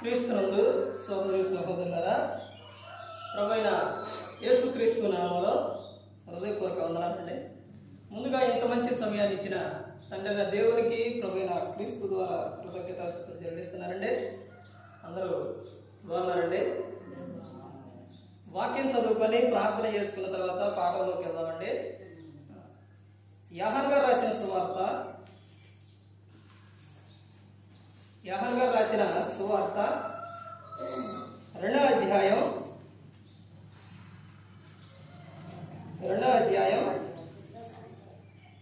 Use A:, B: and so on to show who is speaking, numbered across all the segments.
A: క్రీస్తునందు సోదరి సహోదరులరా ప్రభైన యేసుక్రీస్తు నామంలో హృదయపూర్వక వందనాలండి ముందుగా ఇంత మంచి సమయాన్ని ఇచ్చిన తండ్రి దేవునికి ప్రభైన క్రీస్తు ద్వారా కృతజ్ఞత చెల్లిస్తున్నారండి. అందరూ బాగున్నారండి? వాక్యం చదువుకొని ప్రార్థన చేసుకున్న తర్వాత పాఠంలోకి వెళ్దామండి. యహన్ రాసిన సువార్త యహన్ గారు రాసిన సువార్త రెండవ అధ్యాయం రెండవ అధ్యాయం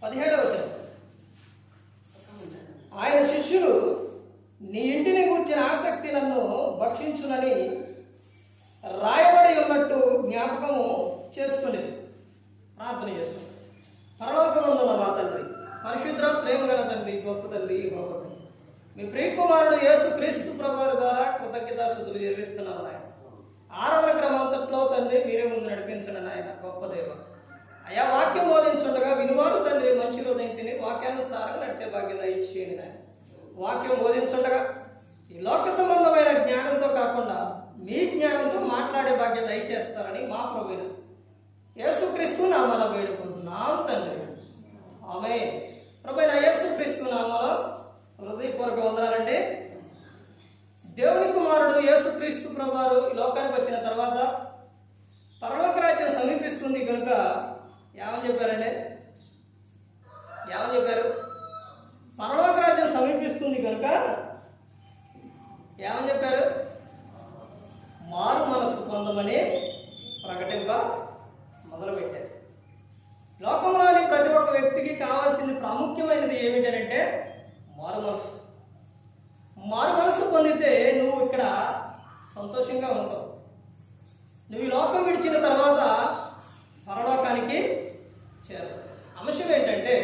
A: పదిహేడవ వచనం. ఆయన శిష్యులు నీ ఇంటిని కూర్చిన ఆసక్తి నన్ను భక్షించునని రాయబడి ఉన్నట్టు జ్ఞాపకము చేసుకుని ప్రార్థన చేసుకుని పరలోకమందున్న మా తండ్రి పరిశుద్ర ప్రేమ గల తండ్రి గొప్ప తల్లి గొప్ప మీ ప్రియకుమారుడు యేసు క్రీస్తు ప్రభువారి ద్వారా కృతజ్ఞతాశుద్ధులు చెల్లిస్తున్నాను ఆయన ఆరవ క్రమంతట్లో తండ్రి మీరే ముందు నడిపించండి నాయన. గొప్ప దేవ. అయా వాక్యం బోధించుండగా వినివారు తండ్రి మంచి హృదయం తిని వాక్యానుసారంగా నడిచే భాగ్యం ఇచ్చేయండి ఆయన వాక్యం బోధించుండగా ఈ లోక సంబంధమైన జ్ఞానంతో కాకుండా మీ జ్ఞానంతో మాట్లాడే భాగ్యత దయచేస్తారని మా ప్రభుత్వ యేసుక్రీస్తు నామాల వేడుకుంటున్నాం తండ్రి. ఆమె ప్రభైన యేసుక్రీస్తు నామాలో హృదయపూర్వక వందనాలండి. దేవుని కుమారుడు యేసుక్రీస్తు ప్రభువారు ఈ లోకానికి వచ్చిన తర్వాత పరలోక రాజ్యం సమీపిస్తుంది కనుక ఏమని చెప్పారండి ఏమని చెప్పారు పరలోక రాజ్యం సమీపిస్తుంది కనుక ఏమని చెప్పారు మారు మనసు పొందమని ప్రకటింప మొదలుపెట్టారు లోకంలోని ప్రతి ఒక్క వ్యక్తికి కావాల్సింది ప్రాముఖ్యమైనది ఏమిటంటే మారు మనసు మారు మనసు పొందితే నువ్వు ఇక్కడ సంతోషంగా ఉంటావు నువ్వు ఈ లోకం విడిచిన తర్వాత పరలోకానికి చేరు అంశం ఏంటంటే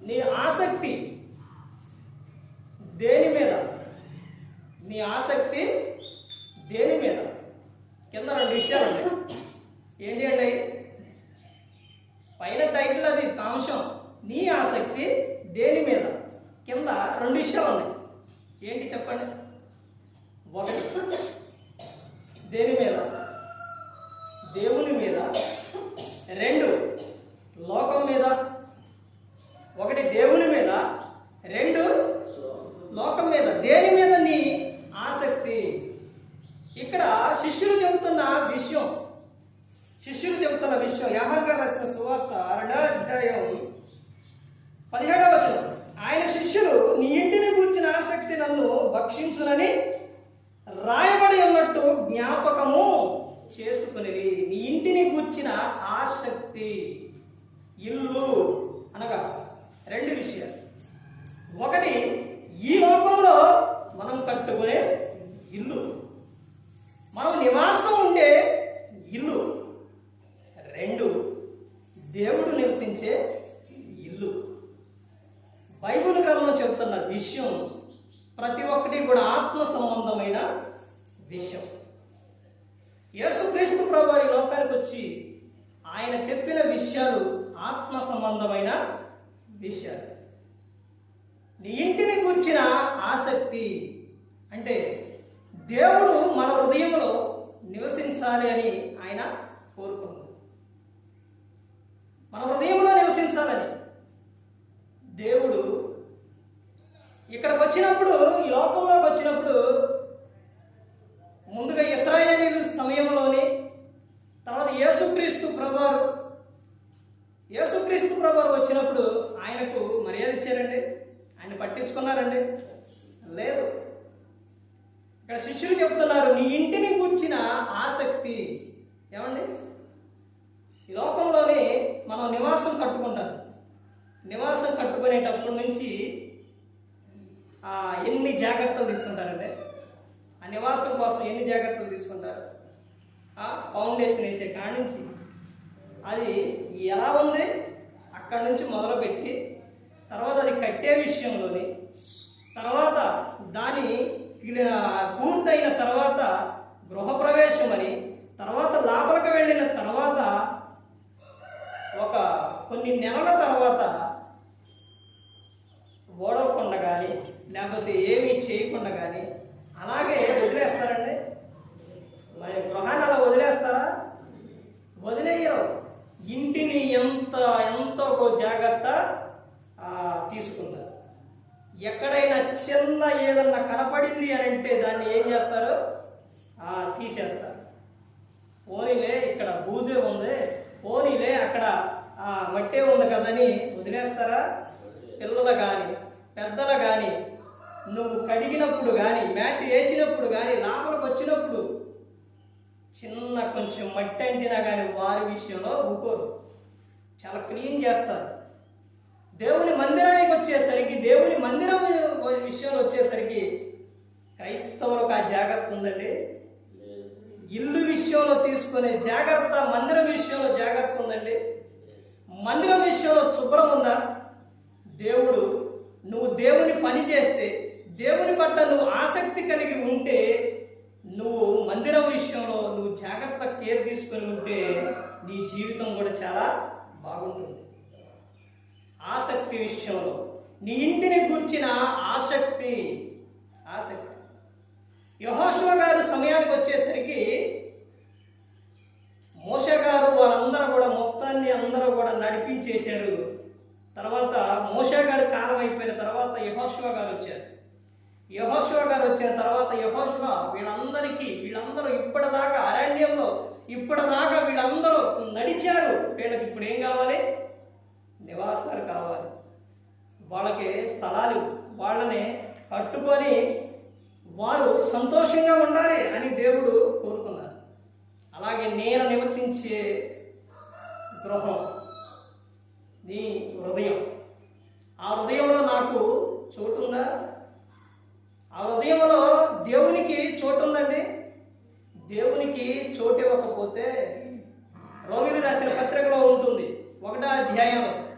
A: నీ ఆసక్తి దేని మీద నీ ఆసక్తి దేని మీద కింద రెండు విషయాలు ఉన్నాయి ఏం చేయండి పైన టైటిల్ అది అంశం నీ ఆసక్తి దేని మీద? కింద రెండు విషయాలు ఉన్నాయి. ఏంటి చెప్పండి? ఒకటి దేని మీద? దేవుని మీద. రెండు లోకం మీద. ఒకటి దేవుని మీద. రెండు లోకం మీద. దేని మీద నీ ఆసక్తి? ఇక్కడ శిష్యులు చెబుతున్న విషయం. శిష్యులు చెబుతున్న విషయం యాహర్గా రాసిన సువార్త రెండవ అధ్యాయం పదిహేడవ వచనం. ఆయన శిష్యులు నీ ఇంటిని గురించిన ఆసక్తి నన్ను భక్షించునని రాయబడి ఉన్నట్టు జ్ఞాపకము చేసుకునేవి నీ ఇంటిని గూర్చిన ఆసక్తి ఇల్లు అనగా రెండు విషయాలు. కొన్ని నెలల తర్వాత ఓడవకుండా కానీ లేకపోతే ఏమీ చేయకుండా కానీ అలాగే వదిలేస్తారండి. మరి గృహాన్ని అలా వదిలేస్తారా? వదిలేయరు. ఇంటిని ఎంత ఎంతో ఒక జాగ్రత్త తీసుకున్నారు తీసుకుంటారు. ఎక్కడైనా చిన్న ఏదన్నా కనపడింది అని అంటే దాన్ని ఏం చేస్తారు? తీసేస్తారు. పోనీలే ఇక్కడ బూజే ఉంది. పోనీలే అక్కడ మట్టే ఉంది కదని వదిలేస్తారా? పిల్లలు కానీ పెద్దలు కానీ నువ్వు కడిగినప్పుడు కానీ మ్యాట్ వేసినప్పుడు కానీ లోపలికి వచ్చినప్పుడు చిన్న కొంచెం మట్టి అంటినా కానీ వారి విషయంలో ఊకోరు. చాలా క్లీన్ చేస్తారు. దేవుని మందిరానికి వచ్చేసరికి దేవుని మందిరం విషయంలో వచ్చేసరికి క్రైస్తవులకు ఆ జాగ్రత్త ఉందండి. ఇల్లు విషయంలో తీసుకునే జాగ్రత్త మందిరం విషయంలో జాగ్రత్త మందిరం విషయంలో శుభ్రం ఉందా? దేవుడు నువ్వు దేవుని పని చేస్తే దేవుని పట్ల నువ్వు ఆసక్తి కలిగి ఉంటే నువ్వు మందిరం విషయంలో నువ్వు జాగ్రత్త కేర్ తీసుకొని ఉంటే నీ జీవితం కూడా చాలా బాగుంటుంది. ఆసక్తి విషయంలో నీ ఇంటిని గుర్చిన ఆసక్తి ఆసక్తి. యహోశివ గారు సమయానికి వచ్చేసరికి మోస గారు వాళ్ళ కూడా అందరూ కూడా నడిపించేశారు. తర్వాత మోషా గారు కాలం అయిపోయిన తర్వాత యహోశివ గారు వచ్చారు. యహోశ్వ గారు వచ్చిన తర్వాత యహోశివ వీళ్ళందరికీ వీళ్ళందరూ ఇప్పటిదాకా అరణ్యంలో ఇప్పటిదాకా వీళ్ళందరూ నడిచారు. వీళ్ళకి ఇప్పుడు ఏం కావాలి? నివాసాలు కావాలి. వాళ్ళకి స్థలాలు వాళ్ళని కట్టుకొని వారు సంతోషంగా ఉండాలి అని దేవుడు కోరుకున్నారు. అలాగే నేను నివసించే గృహం నీ హృదయం. ఆ హృదయంలో నాకు చోటుందా? ఆ హృదయంలో దేవునికి చోటు ఉందండి దేవునికి చోటు ఇవ్వకపోతే రోగిని రాసిన పత్రికలో ఉంటుంది ఒకటో అధ్యాయం.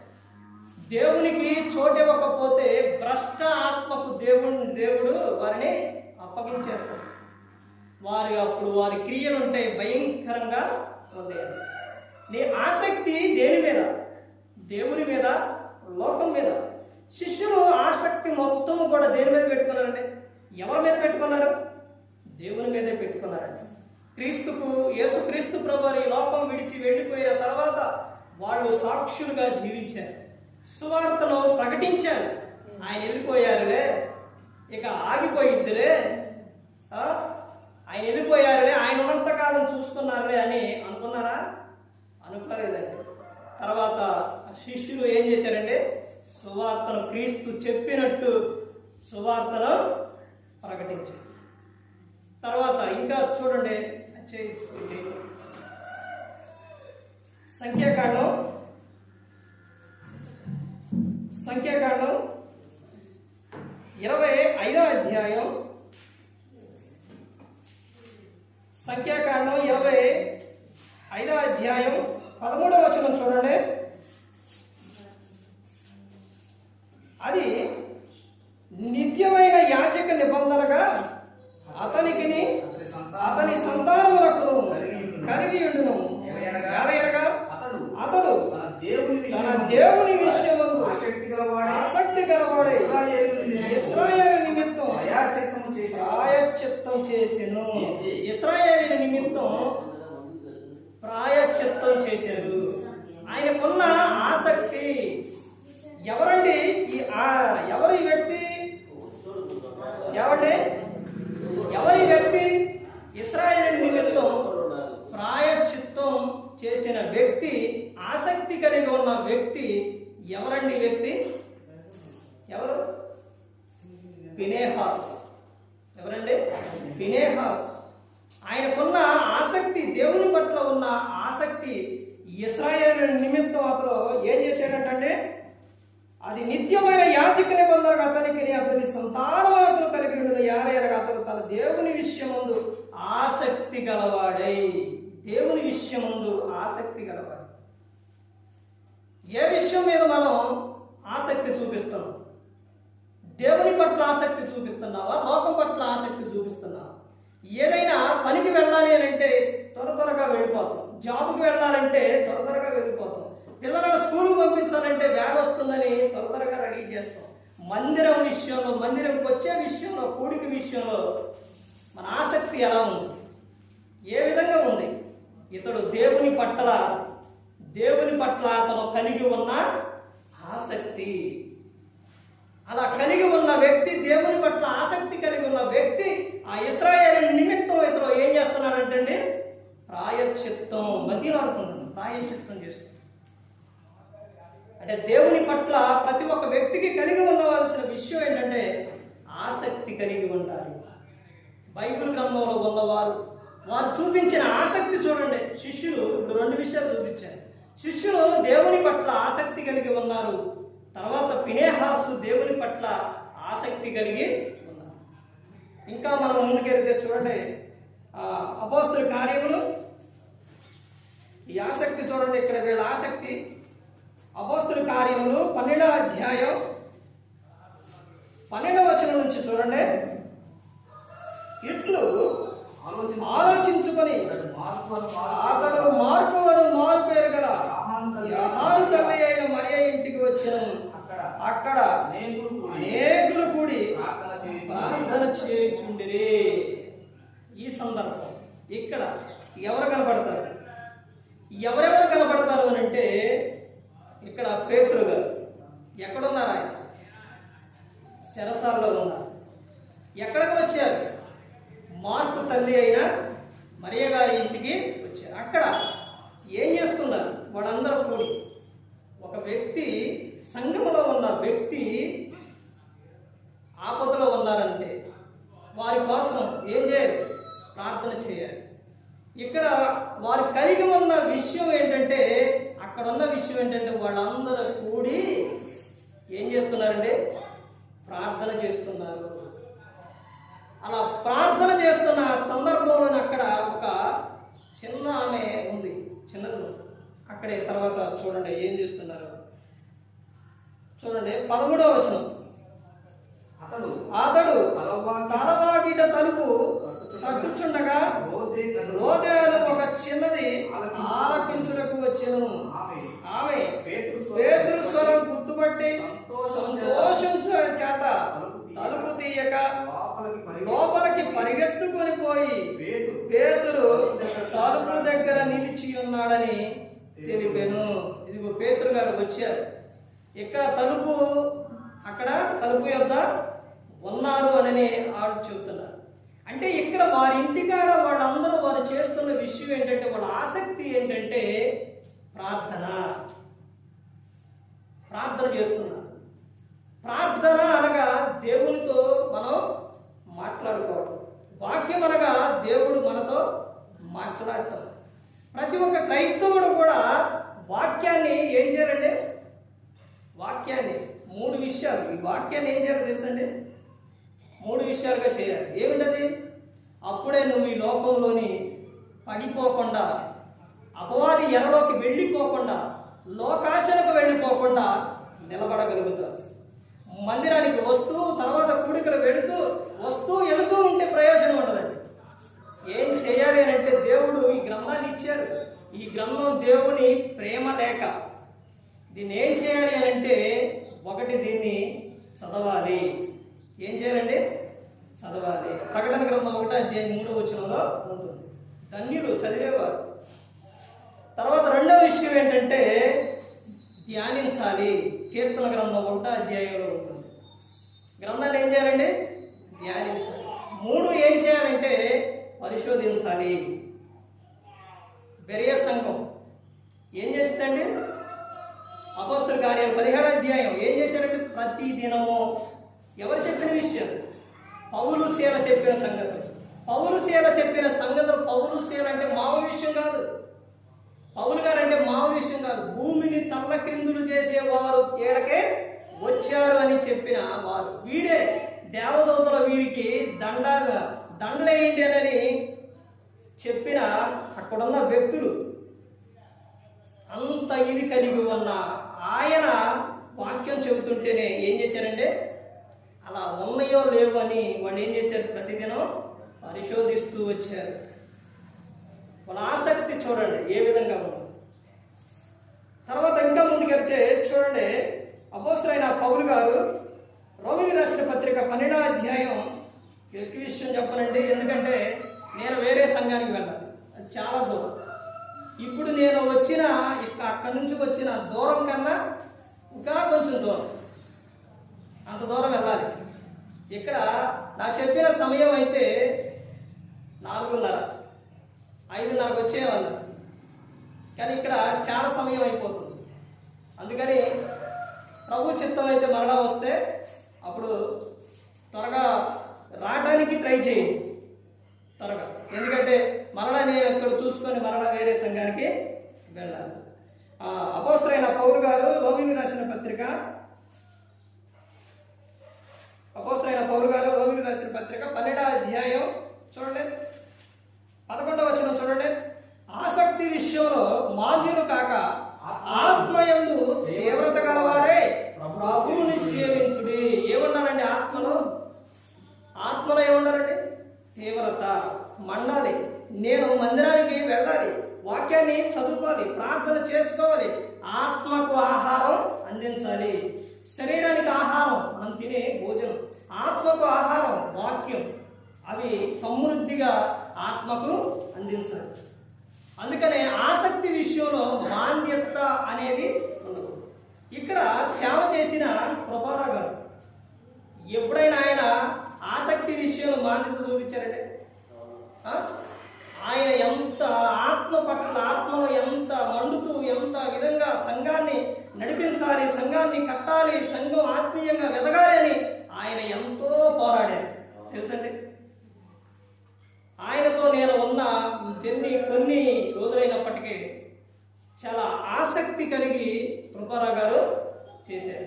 A: దేవునికి చోటు ఇవ్వకపోతే భ్రష్ట ఆత్మకు దేవుని దేవుడు వారిని అప్పగించేస్తాడు. వారి అప్పుడు వారి క్రియలు ఉంటాయి భయంకరంగా ఉంటాయి నీ ఆసక్తి దేని మీద? దేవుని మీద లోకం మీద. శిష్యులు ఆసక్తి మొత్తం కూడా దేని మీద పెట్టుకున్నారండి? ఎవరి మీద పెట్టుకున్నారు? దేవుని మీదే పెట్టుకున్నారండి. క్రీస్తుకు యేసు క్రీస్తు ప్రభు ఈ లోకం విడిచి వెళ్ళిపోయిన తర్వాత వాళ్ళు సాక్షులుగా జీవించారు. సువార్తను ప్రకటించారు. ఆయన వెళ్ళిపోయారులే. ఇక ఆగిపోయిద్దిలే. ఆయన వెళ్ళిపోయారులే. ఆయన ఉన్నంతకాలం చూసుకున్నారులే అని అనుకున్నారా? అనుకోలేదండి తర్వాత శిష్యులు ఏం చేశారంటే సువార్తను క్రీస్తు చెప్పినట్టు సువార్తను ప్రకటించారు. తర్వాత ఇంకా చూడండి చేసుకుంటే సంఖ్యాకాండం. సంఖ్యాకాండం ఇరవై ఐదో అధ్యాయం. సంఖ్యాకాండం ఇరవై ఐదో అధ్యాయం. పదమూడవ వచనం చూడండి. అది నిత్యమైన యాజక నిబంధనగా అతనికి అతని సంతానములకు కలిగి ఉండును.
B: అతడు. తన దేవుని విషయమందు ఆసక్తి గలవాడై.
A: ఆసక్తి గలవాడే. ఇస్రాయేలు నిమిత్తం. ప్రాయశ్చిత్తం చేసెను. ఇస్రాయేలు నిమిత్తం చిత్తం చేశారు. ఆయనకున్న ఆసక్తి ఎవరండి? ఈ ఆ ఎవరు ఈ వ్యక్తి? ఎవరి ఎవరి వ్యక్తి ఇస్రాయేల్ నిమిత్తం ప్రాయశ్చిత్తం చేసిన వ్యక్తి ఆసక్తి కలిగి ఉన్న వ్యక్తి ఎవరండి ఈ వ్యక్తి ఎవరు పినేహాస్ ఎవరండి పినేహాస్ ఆయనకున్న ఆసక్తి దేవుని పట్ల ఉన్న ఆసక్తి ఇస్రాయేల్ నిమిత్తం అతను ఏం చేశాడంటే అది నిత్యమైన యాజక నిబంధనగా అతనికి అతని సంతానములకు కలిగి ఉండిన యారేరగా అతను తన దేవుని విషయమందు ఆసక్తి గలవాడై దేవుని విషయమందు ఆసక్తి గలవాడు ఏ విషయం మీద మనం ఆసక్తి చూపిస్తున్నాం దేవుని పట్ల ఆసక్తి చూపిస్తున్నావా లోకం పట్ల ఆసక్తి చూపిస్తున్నావా ఏదైనా పనికి వెళ్ళాలి అని అంటే త్వర త్వరగా వెళ్ళిపోతాం. జాబ్కి వెళ్ళాలంటే త్వర త్వరగా వెళ్ళిపోతాం. పిల్లలను స్కూల్కి పంపించాలంటే బ్యాగ్ వస్తుందని త్వర త్వరగా రెడీ చేస్తాం. మందిరం విషయంలో మందిరంకి వచ్చే విషయంలో కూడిక విషయంలో మన ఆసక్తి ఎలా ఉంది? ఏ విధంగా ఉంది? ఇతడు దేవుని పట్ల దేవుని పట్ల అతను కలిగి ఉన్న ఆసక్తి. అలా కలిగి ఉన్న వ్యక్తి దేవుని పట్ల ఆసక్తి కలిగి ఉన్న వ్యక్తి ఆ ఇస్రాయేల్ నిమిత్తం ఇతడు ఏం చేస్తున్నాడంటే ప్రాయశ్చిత్తం బతిలాడుకుంటున్నాడు ప్రాయశ్చిత్తం చేస్తుంది అంటే దేవుని పట్ల ప్రతి ఒక్క వ్యక్తికి కలిగి ఉండవలసిన విషయం ఏంటంటే ఆసక్తి కలిగి ఉండాలి. బైబిల్ గ్రంథంలో ఉన్నవారు వారు చూపించిన ఆసక్తి చూడండి. శిష్యులు ఇప్పుడు రెండు విషయాలు చూపించారు. శిష్యులు దేవుని పట్ల ఆసక్తి కలిగి ఉన్నారు. తర్వాత పినేహాసు దేవుని పట్ల ఆసక్తి కలిగి ఉన్నారు. ఇంకా మనం ముందుకెళ్తే చూడండి. అపోస్తుల కార్యములు ఈ ఆసక్తి చూడండి ఇక్కడ వీళ్ళ ఆసక్తి. అపోస్తుల కార్యములు పన్నెండవ అధ్యాయం పన్నెండవ వచనం నుంచి చూడండి. ఇట్లు ఆలోచించుకొని అతడు మార్పు అని మారు పేరు గల
B: తల్లి
A: అయిన మరియ ఇంటికి వచ్చిన.
B: అక్కడ
A: అక్కడ
B: అనేకులు కూడి ప్రార్థన
A: చేయుచుండిరి. ఈ సందర్భం. ఇక్కడ ఎవరు కనపడతారు? ఎవరెవరు కనపడతారు అని అంటే ఇక్కడ పేతురు గారు. ఎక్కడున్నారు ఆయన? చెరసాల్లో ఉన్నారు. ఎక్కడికి వచ్చారు? మార్పు తల్లి అయిన మరియ గారి ఇంటికి వచ్చారు. అక్కడ ఏం చేస్తున్నారు? వాళ్ళందరూ కూడి ఒక వ్యక్తి సంఘంలో ఉన్న వ్యక్తి ఆపదలో ఉన్నారంటే వారి కోసం ఏం చేయాలి? ప్రార్థన చేయాలి. ఇక్కడ వారు కలిగి ఉన్న విషయం ఏంటంటే అక్కడ ఉన్న విషయం ఏంటంటే వాళ్ళందరూ కూడి ఏం చేస్తున్నారంటే ప్రార్థన చేస్తున్నారు. అలా ప్రార్థన చేస్తున్న సందర్భంలో అక్కడ ఒక చిన్న ఆమె ఉంది. చిన్నది అక్కడే తర్వాత చూడండి ఏం చేస్తున్నారు. చూడండి పదమూడవ వచనం.
B: అతడు
A: అతడు తలవాగిట తలుపు తట్టుచుండగా రోదేలు ఒక చిన్నది ఆలకించుటకు వచ్చెను.
B: ఆమె.
A: ఆమె పేతురు స్వరం గుర్తుపట్టి సంతోషించ చేత తలుపు తీయక
B: లోపలికి పరిగెత్తి
A: లోపలికి పరిగెత్తుకొని పోయి
B: పేతురు
A: పేతురు తలుపు దగ్గర నిలిచి ఉన్నాడని తెలిపాను. ఇదిగో పేతురు గారు వచ్చారు. ఇక్కడ తలుపు? అక్కడ తలుపు యొద్ద ఉన్నారు అని ఆడు చెబుతున్నారు అంటే ఇక్కడ వారి ఇంటికాడ వాళ్ళందరూ వారు చేస్తున్న విషయం ఏంటంటే వాళ్ళ ఆసక్తి ఏంటంటే ప్రార్థన. ప్రార్థన చేస్తున్నారు. ప్రార్థన అనగా దేవునితో మనం మాట్లాడుకోవడం వాక్యం అనగా దేవుడు మనతో మాట్లాడటం. ప్రతి ఒక్క క్రైస్తవుడు కూడా వాక్యాన్ని ఏం చేయాలంటే వాక్యాన్ని మూడు విషయాలు. ఈ వాక్యాన్ని ఏం చేయాలి తెలుసండి? మూడు విషయాలుగా చేయాలి. ఏమిటది అప్పుడే నువ్వు ఈ లోకంలోని పడిపోకుండా అపవాది ఎరలోకి వెళ్ళిపోకుండా లోకాశలకు వెళ్ళిపోకుండా నిలబడగలుగుతావు. మందిరానికి వస్తూ తర్వాత కూడికలు వెళుతూ వస్తూ వెళుతూ ఉంటే ప్రయోజనం ఉండదండి. ఏం చేయాలి అని అంటే దేవుడు ఈ గ్రంథాన్ని ఇచ్చారు. ఈ గ్రంథం దేవుని ప్రేమ లేఖ దీన్ని ఏం చేయాలి అని అంటే ఒకటి దీన్ని చదవాలి. ఏం చేయాలండి? చదవాలి. ప్రకటన గ్రంథం ఒకటి అధ్యాయం మూడో వచనంలో ఉంటుంది. ధన్యులు చదివేవారు. తర్వాత రెండవ విషయం ఏంటంటే ధ్యానించాలి. కీర్తన గ్రంథం ఒకటి అధ్యాయంలో ఉంటుంది. గ్రంథాన్ని ఏం చేయాలండి? ధ్యానించాలి. మూడు ఏం చేయాలంటే పరిశోధించాలి. బెరియ సంఘం ఏం చేస్తుందండి? అపోస్తుల కార్యాలు పదిహేడు అధ్యాయం ఏం చేశారంటే ప్రతి దినము ఎవరు చెప్పిన విషయం? పౌలు సేవ చెప్పిన సంగతి. పౌలు సేవ చెప్పిన సంగతులు పౌలు సేవ అంటే మామూలు విషయం కాదు. పౌలు గారు అంటే మామూలు విషయం కాదు. భూమిని తల్ల క్రిందులు చేసేవారు ఏడకే వచ్చారు అని చెప్పిన వారు. వీడే దేవదూతల వీరికి దండ దండలేయండి అని చెప్పిన అక్కడున్న వ్యక్తులు. అంత ఇది కలిగి ఉన్న ఆయన వాక్యం చెబుతుంటేనే ఏం చేశారంటే అలా ఉన్నాయో లేవు అని వాళ్ళు ఏం చేశారు ప్రతిదినం పరిశోధిస్తూ వచ్చారు. వాళ్ళ ఆసక్తి చూడండి ఏ విధంగా ఉంది. తర్వాత ఇంకా ముందుకెళ్తే చూడండి అపోసరైన పౌరు గారు రోమికి రాసిన పత్రిక పన్నెండవ అధ్యాయం ఎక్కువ విషయం చెప్పనండి ఎందుకంటే నేను వేరే సంఘానికి వెళ్ళాలి. అది చాలా దూరం. ఇప్పుడు నేను వచ్చిన ఇక్కడ అక్కడి నుంచి వచ్చిన దూరం కన్నా ఇంకా కొంచెం దూరం. అంత దూరం వెళ్ళాలి. ఇక్కడ నా చెప్పిన సమయం అయితే నాలుగున్నర. ఐదున్నరకు వచ్చేవాళ్ళు. కానీ ఇక్కడ చాలా సమయం అయిపోతుంది. అందుకని ప్రభు చిత్తం అయితే మరలా వస్తే అప్పుడు త్వరగా రావడానికి ట్రై చేయండి. త్వరగా. ఎందుకంటే మరలా నేను ఇక్కడ చూసుకొని మరలా వేరే సంఘానికి వెళ్ళాలి. ఆ, పౌరు గారు రోమిని రాసిన పత్రిక అపోస్తైన పౌరు గారు రోమిని రాసిన పత్రిక పన్నెండవ అధ్యాయం. చూడండి. పదకొండవ వచ్చిన చూడండి. ఆసక్తి విషయంలో మాన్యులు కాక ఆత్మయందు తీవ్రత గలవారే. ప్రభువుని సేవించుడి. ఏమన్నారండి ఆత్మలో ఆత్మలో ఏమన్నారండి? తీవ్రత. మండాలి నేను మందిరానికి వెళ్ళాలి. వాక్యాన్ని చదువుకోవాలి. ప్రార్థన చేసుకోవాలి. ఆత్మకు ఆహారం అందించాలి. శరీరానికి ఆహారం మనం తినే భోజనం ఆత్మకు ఆహారం వాక్యం అవి సమృద్ధిగా ఆత్మకు అందించాలి. అందుకనే ఆసక్తి విషయంలో మాన్యత అనేది ఉండదు ఇక్కడ సేవ చేసిన ప్రభారా గారు ఎప్పుడైనా ఆయన ఆసక్తి విషయంలో మాన్యత చూపించారంటే? ఆయన ఎంత ఆత్మ పట్ల ఆత్మలో ఎంత మండుతూ ఎంత విధంగా సంఘాన్ని నడిపించాలి సంఘాన్ని కట్టాలి సంఘం ఆత్మీయంగా వెదగాలి అని ఆయన ఎంతో పోరాడారు. తెలుసండి? ఆయనతో నేను ఉన్న చెన్ని కొన్ని రోజులైనప్పటికీ చాలా ఆసక్తి కలిగి కృపారావు గారు చేశారు.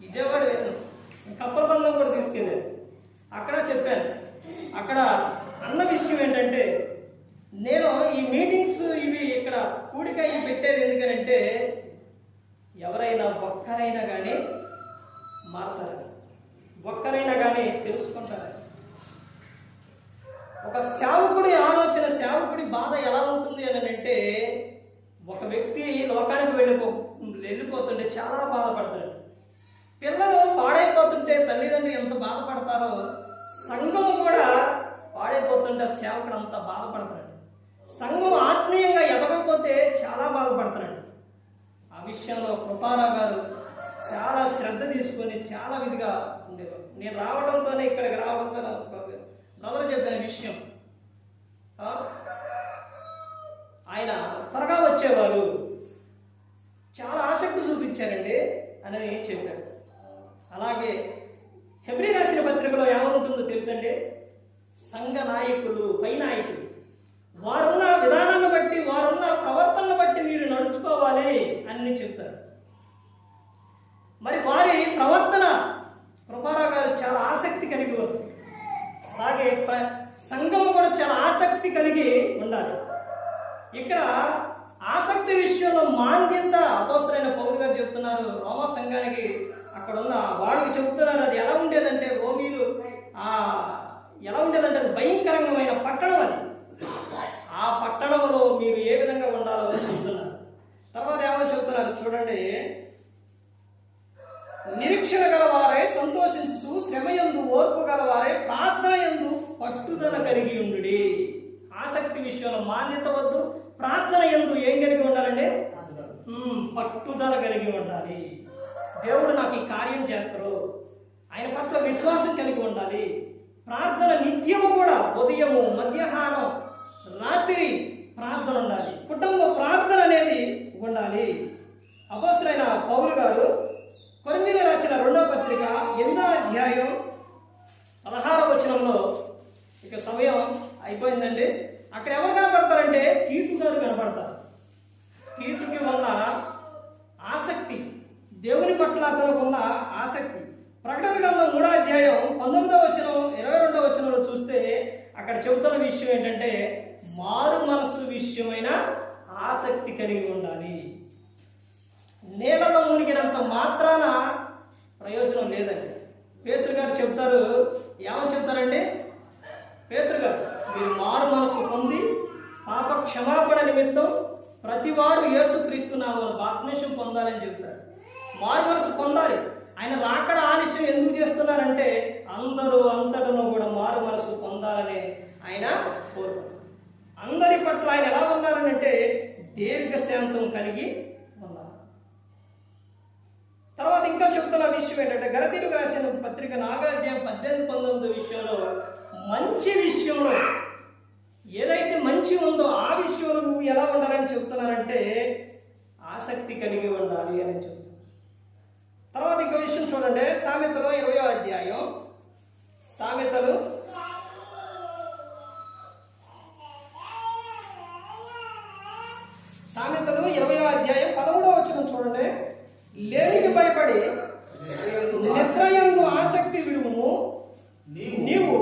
A: విజయవాడ వెళ్ళాను. కప్పల కూడా తీసుకెళ్ళాను. అక్కడ చెప్పాను. అక్కడ అన్న విషయం ఏంటంటే నేను ఈ మీటింగ్స్ ఇవి ఇక్కడ కూడిక పెట్టేది ఎందుకనంటే ఎవరైనా ఒక్కరైనా కానీ మారుతారని ఒక్కరైనా కానీ తెలుసుకుంటారని ఒక సేవకుడి ఆలోచన సేవకుడి బాధ ఎలా ఉంటుంది అని అంటే ఒక వ్యక్తి లోకానికి వెళ్ళిపో వెళ్ళిపోతుంటే చాలా బాధపడతాడు. పిల్లలు పాడైపోతుంటే తల్లిదండ్రులు ఎంత బాధపడతారో సంఘం కూడా పాడైపోతుంటే సేవకుడు అంత బాధపడతాడు. సంఘం ఆత్మీయంగా ఎదగకపోతే చాలా బాధపడతాడు. విషయంలో కృపారావు గారు చాలా శ్రద్ధ తీసుకొని చాలా విధిగా ఉండేవారు. నేను రావడంతోనే ఇక్కడికి రావడంతో బ్రదర్ చెప్పిన విషయం. ఆయన త్వరగా వచ్చేవారు. చాలా ఆసక్తి చూపించారండి అని చెప్పారు అలాగే హెబ్రి రాసిన పత్రికలో ఏమవుతుందో తెలుసండి? సంఘ నాయకులు పై నాయకులు. వారున్న విధానాన్ని బట్టి వారున్న ప్రవర్తనను బట్టి మీరు నడుచుకోవాలి అని చెప్తారు మరి వారి ప్రవర్తన కృపారావు గారు చాలా ఆసక్తి కలిగి ఉంది అలాగే ప్ర- సంఘం కూడా చాలా ఆసక్తి కలిగి ఉండాలి ఇక్కడ ఆసక్తి విషయంలో మాంద్యత అపోసరైన పౌరు గారు చెప్తున్నారు రోమా సంఘానికి అక్కడ ఉన్న వాళ్ళకి చెప్తున్నారు అది ఎలా ఉండేదంటే రోమీలు ఆ ఎలా ఉండేదంటే అది భయంకరమైన పట్టణం అది ఆ పట్టణంలో మీరు ఏ విధంగా ఉండాలో చెప్తున్నారు తర్వాత ఏమో చెప్తున్నారు చూడండి నిరీక్షణ గలవారే సంతోషించు శ్రమయందు ఓర్పు గలవారే ప్రార్థన యందు పట్టుదల కలిగి ఉండుడి ఆసక్తి విషయంలో మాన్యత వద్దు ప్రార్థన ఎందు ఏం కలిగి ఉండాలండి ఉమ్, పట్టుదల కలిగి ఉండాలి. దేవుడు నాకు ఈ కార్యం చేస్తారు ఆయన పట్ల విశ్వాసం కలిగి ఉండాలి. ప్రార్థన నిత్యము కూడా ఉదయము మధ్యాహ్నం రాత్రి ప్రార్థన ఉండాలి. కుటుంబ ప్రార్థన అనేది ఉండాలి. అపోసరైన పౌరు గారు కొరింథీలు రాసిన రెండో పత్రిక ఎనిమిదో అధ్యాయం పదహార వచనంలో ఇక సమయం అయిపోయిందండి. అక్కడ ఎవరు కనపడతారంటే తీర్పు గారు కనపడతారు. తీర్పుకి వల్ల ఆసక్తి. దేవుని పట్ల అతనికి ఉన్న ఆసక్తి. ప్రకటన గ్రంథం మూడో అధ్యాయం పంతొమ్మిదవ వచనం ఇరవై రెండవ వచనంలో చూస్తే అక్కడ చెబుతున్న విషయం ఏంటంటే మారు మనస్సు విషయమైన ఆసక్తి కలిగి ఉండాలి. నీళ్ళలో మునిగినంత మాత్రాన ప్రయోజనం లేదండి. పేతురు గారు చెప్తారు ఏమని చెప్తారండి పేతురు గారు మీరు మారు మనసు పొంది పాప క్షమాపణ నిమిత్తం ప్రతి వారు యేసుక్రీస్తు నామమున బాప్మేషం పొందాలని చెప్తారు. మారు పొందాలి. ఆయన రాకడ ఆలస్యం ఎందుకు చేస్తున్నారంటే అందరూ అంతటను కూడా మారు మనసు పొందాలని ఆయన కోరుకుంటున్నారు అందరి పట్ల ఆయన ఎలా ఉన్నారనంటే దీర్ఘశాంతం కలిగి ఉన్నారు. తర్వాత ఇంకా చెప్తున్న విషయం ఏంటంటే గరతీరుకు రాసిన పత్రిక నాగాధ్యాయం పద్దెనిమిది పంతొమ్మిది విషయంలో మంచి విషయంలో ఏదైతే మంచి ఉందో ఆ విషయంలో నువ్వు ఎలా ఉండాలని చెప్తున్నానంటే ఆసక్తి కలిగి ఉండాలి అని చెప్తున్నారు. తర్వాత ఇంకో విషయం చూడండి. సామెతలు ఇరవయో అధ్యాయం. సామెతలు. సామెతలు ఇరవయో అధ్యాయం పదమూడవ వచ్చిన చూడండి. లేనికి భయపడి నిద్రయందు ఆసక్తి విడుము నీవు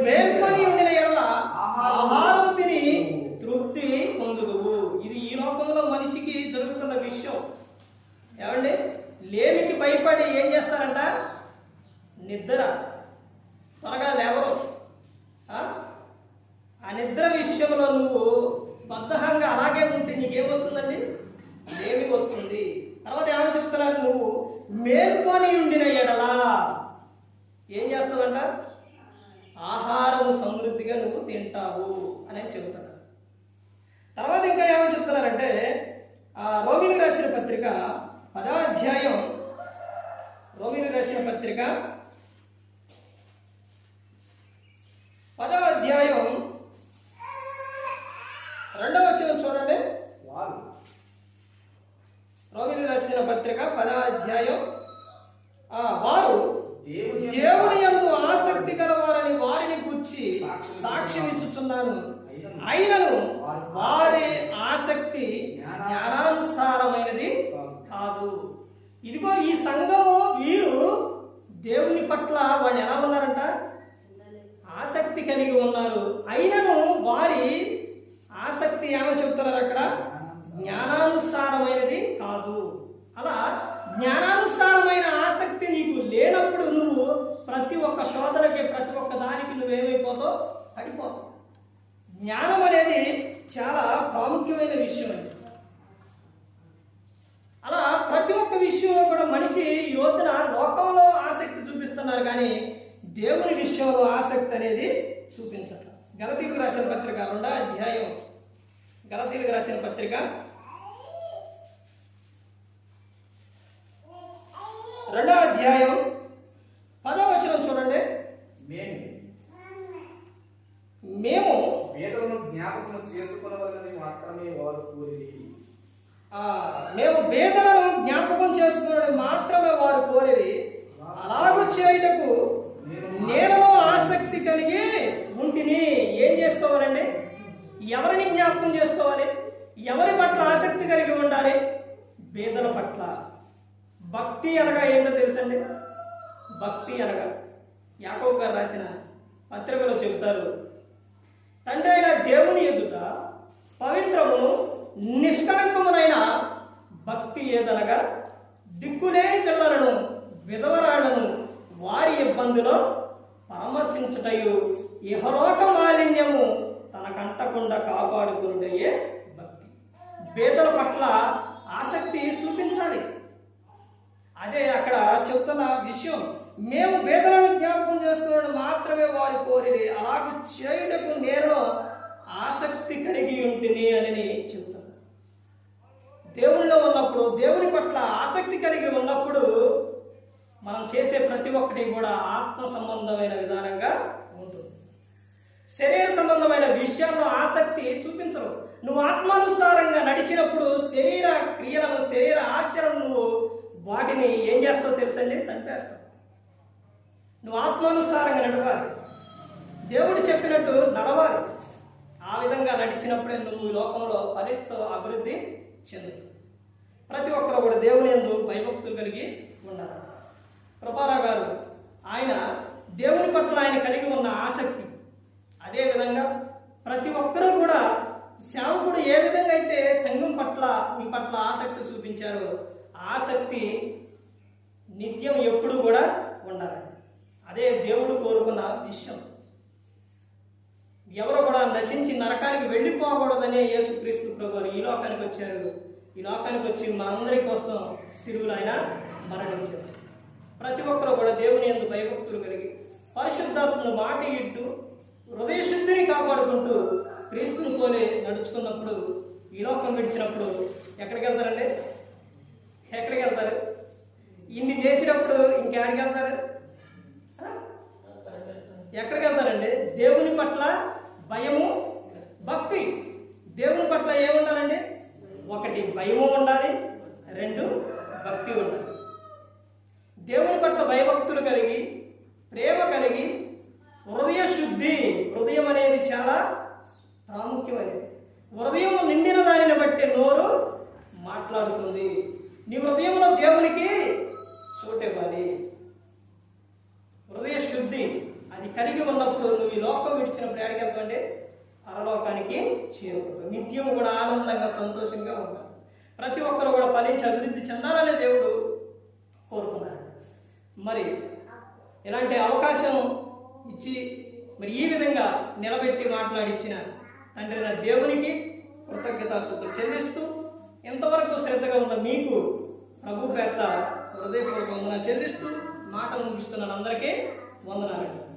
A: మేల్కొని ఉండిన ఎడల ఆహారం తిని తృప్తి పొందుదువు ఇది ఈ లోకంలో మనిషికి జరుగుతున్న విషయం ఏమండి లేమికి భయపడి ఏం చేస్తారంట నిద్ర త్వరగా లేవరు ఆ? ఆ నిద్ర విషయంలో నువ్వు బద్ధకంగా అలాగే ఉంటే నీకేమొస్తుందండి లేమి వస్తుంది తర్వాత ఏమని చెప్తున్నారు నువ్వు మేల్కొని ఉండిన ఎడలా ఏం చేస్తావంట ఆహారము సమృద్ధిగా నువ్వు తింటావు అని అని చెబుతున్నారు తర్వాత ఇంకా ఏమని చెప్తున్నారంటే ఆ రోమిని రాసిన పత్రిక పదో అధ్యాయం రోమిని రాసిన పత్రిక పదో అధ్యాయం రెండవ వచనం చూడండి.
B: వారు
A: రోమిని రాసిన పత్రిక పదో అధ్యాయం ఆ, వారు
B: దేవుని యందు
A: ఆసక్తి గలవారని వారిని గుర్చి సాక్ష్యం ఇచ్చుచున్నాను అయినను. వారి ఆసక్తి జ్ఞానానుసారమైనది కాదు. ఇదిగో ఈ సంఘము వీరు దేవుని పట్ల వాళ్ళు ఎలా ఉన్నారంట? ఆసక్తి కలిగి ఉన్నారు. అయినను వారి ఆసక్తి ఏమని చెప్తున్నారు అక్కడ? జ్ఞానానుసారమైనది కాదు. అలా జ్ఞానానుసారమైన ఆసక్తి నీకు లేనప్పుడు నువ్వు ప్రతి ఒక్క శోధనకి ప్రతి ఒక్క దానికి నువ్వేమైపోతావు? పడిపోతావు. జ్ఞానం అనేది చాలా ప్రాముఖ్యమైన విషయం అండి అలా ప్రతి ఒక్క విషయంలో కూడా మనిషి ఈ రోజున లోకంలో ఆసక్తి చూపిస్తున్నారు కానీ దేవుని విషయంలో ఆసక్తి అనేది చూపించట్ల. గలతీకు రాసిన పత్రిక రెండో అధ్యాయం. గలతీలకు రాసిన పత్రిక రెండో అధ్యాయం పదో వచనం చూడండి.
B: మేము
A: మేము
B: వేదలను జ్ఞాపకం చేసుకునవలనని మాత్రమే వారు కోరి
A: ఆ, మేము వేదనను జ్ఞాపకం చేసుకున్నది మాత్రమే వారు కోరేది అలాగూ చేయుటకు నేను ఆసక్తి కలిగి ఉంటిని ఏం చేసుకోవాలండి ఎవరిని జ్ఞాపకం చేసుకోవాలి? ఎవరి పట్ల ఆసక్తి కలిగి ఉండాలి? వేదన పట్ల. భక్తి అనగా ఏంటో తెలుసండి? భక్తి అనగా యాకోబు గారు రాసిన పత్రికలో చెబుతారు తండ్రి అయిన దేవుని ఎదుట పవిత్రమును నిష్కళంకమునైన భక్తి ఏదనగా దిక్కులేని పిల్లలను విధవరాళ్ళను వారి ఇబ్బందిలో పరామర్శించుటయు. ఇహలోక మాలిన్యము తనకంటకుండా కాపాడుకున్నటయే భక్తి. పేదల పట్ల ఆసక్తి చూపించాలి. అదే అక్కడ చెప్తున్న విషయం. మేము వేదనను జ్ఞాపకం చేసుకున్నాడు మాత్రమే వారి కోరిరి అలాగ చేయుటకు నేను ఆసక్తి కలిగి ఉంటుంది అని చెప్తాను దేవునిలో ఉన్నప్పుడు దేవుని పట్ల ఆసక్తి కలిగి ఉన్నప్పుడు మనం చేసే ప్రతి ఒక్కటి కూడా ఆత్మ సంబంధమైన విధానంగా ఉంటుంది. శరీర సంబంధమైన విషయాల్లో ఆసక్తి చూపించరు. నువ్వు ఆత్మానుసారంగా నడిచినప్పుడు శరీర క్రియలను శరీర ఆచరణను నువ్వు వాటిని ఏం చేస్తావు తెలుసండి చంపేస్తావు. నువ్వు ఆత్మానుసారంగా నడవాలి. దేవుడు చెప్పినట్టు నడవాలి. ఆ విధంగా నడిచినప్పుడే నువ్వు ఈ లోకంలో ఫలిస్తూ అభివృద్ధి చెందుతావు ప్రతి ఒక్కరు కూడా దేవుని ఎందు భయభక్తులు కలిగి ఉండాలి. ప్రభారావు గారు ఆయన దేవుని పట్ల ఆయన కలిగి ఉన్న ఆసక్తి. అదే విధంగా ప్రతి ఒక్కరూ కూడా సేవకుడు ఏ విధంగా అయితే సంఘం పట్ల మీ పట్ల ఆసక్తి చూపించారో ఆసక్తి నిత్యం ఎప్పుడు కూడా ఉండాలి అదే దేవుడు కోరుకున్న విషయం ఎవరు కూడా నశించి నరకానికి వెళ్ళిపోకూడదనే యేసుక్రీస్తు ప్రభు ఈ లోకానికి వచ్చారు. ఈ లోకానికి వచ్చి మనందరి కోసం సిరువులు ఆయన మరణించారు. ప్రతి ఒక్కరు కూడా దేవుని ఎందు భయభక్తులు కలిగి పరిశుద్ధాత్మను మాట ఇట్టు హృదయ శుద్ధిని కాపాడుకుంటూ క్రీస్తుని పోలే నడుచుకున్నప్పుడు ఈ లోకం విడిచినప్పుడు ఎక్కడికి వెళ్తారండి? ఎక్కడికి వెళ్తారు? ఇన్ని చేసినప్పుడు ఇంకెక్కడికి వెళ్తారు? ఎక్కడికి వెళ్తారండి? దేవుని పట్ల భయము భక్తి. దేవుని పట్ల ఏముండాలండి? ఒకటి భయము ఉండాలి. రెండు భక్తి ఉండాలి. దేవుని పట్ల భయభక్తులు కలిగి ప్రేమ కలిగి హృదయ శుద్ధి. హృదయం అనేది చాలా ప్రాముఖ్యమైనది. హృదయం నిండిన దానిని బట్టి నోరు మాట్లాడుతుంది. నీ హృదయంలో దేవునికి చోటివ్వాలి. అది కలిగి ఉన్నప్పుడు నువ్వు ఈ లోకం విడిచినప్పుడు ఎక్కడికి వెళ్తావండి పరలోకానికి చేరుకుంటావు. నిత్యం కూడా ఆనందంగా సంతోషంగా ఉంటావు. ప్రతి ఒక్కరు కూడా ఫలించి అభివృద్ధి చెందాలనే దేవుడు కోరుకున్నాడు. మరి ఇలాంటి అవకాశం ఇచ్చి మరి ఈ విధంగా నిలబెట్టి మాట్లాడిచ్చిన తండ్రి నా దేవునికి కృతజ్ఞతాస్తుతులు చెల్లిస్తూ ఎంతవరకు శ్రద్ధగా ఉన్న మీకు ప్రభు పేట హృదయపూర్వక వందన చెల్లిస్తూ మాటలు ముగిస్తున్నాను. అందరికీ వందనాలండి.